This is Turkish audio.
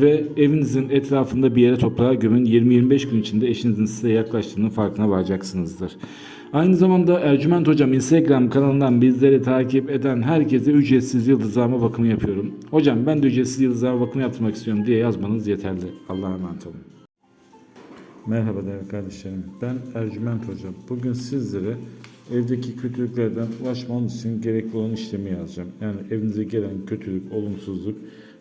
ve evinizin etrafında bir yere toprağa gömün. 20-25 gün içinde eşinizin size yaklaştığının farkına varacaksınızdır. Aynı zamanda Ercüment Hocam Instagram kanalından bizleri takip eden herkese ücretsiz yıldızlama bakımı yapıyorum. Hocam ben de ücretsiz yıldızlama bakımı yaptırmak istiyorum diye yazmanız yeterli. Allah'a emanet olun. Merhaba değerli kardeşlerim. Ben Ercüment Hocam. Bugün sizlere evdeki kötülüklerden ulaşmanız için gerekli olan işlemi yazacağım. Yani evinize gelen kötülük, olumsuzluk